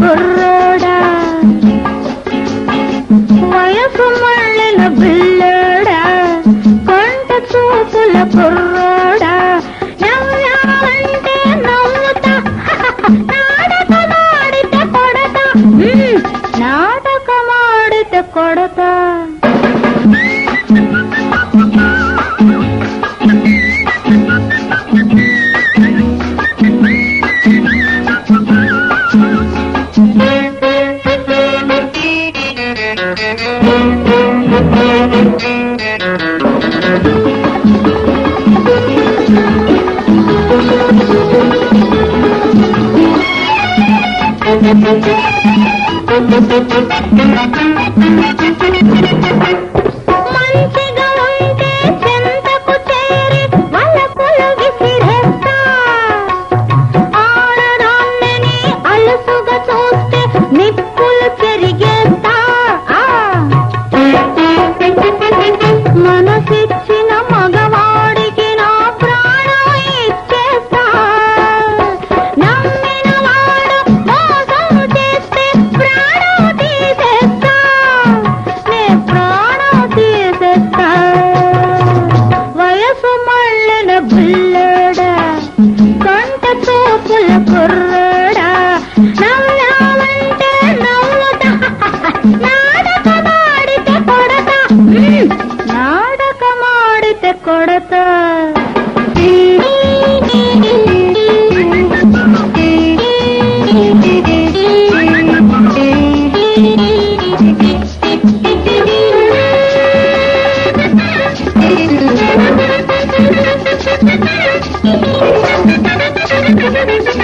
కుర్రోడా వయసు మళ్ళిన బిల్లోడా? కొంట చూపుల కుర్రోడా? నవ్వాలంటే నవ్వుతా. నాటక మాడితే కొడతా కొడతా. Thank you.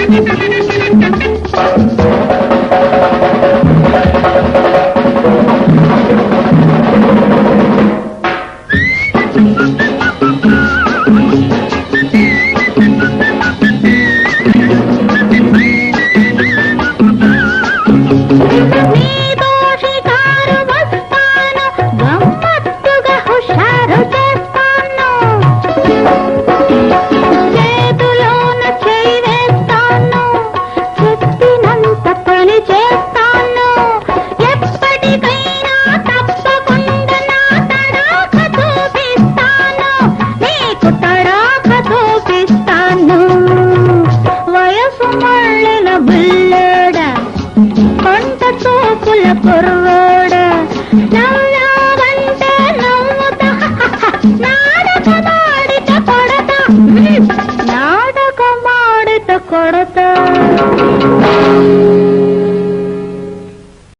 ¡Gracias! నాటకమాడిత కొడత.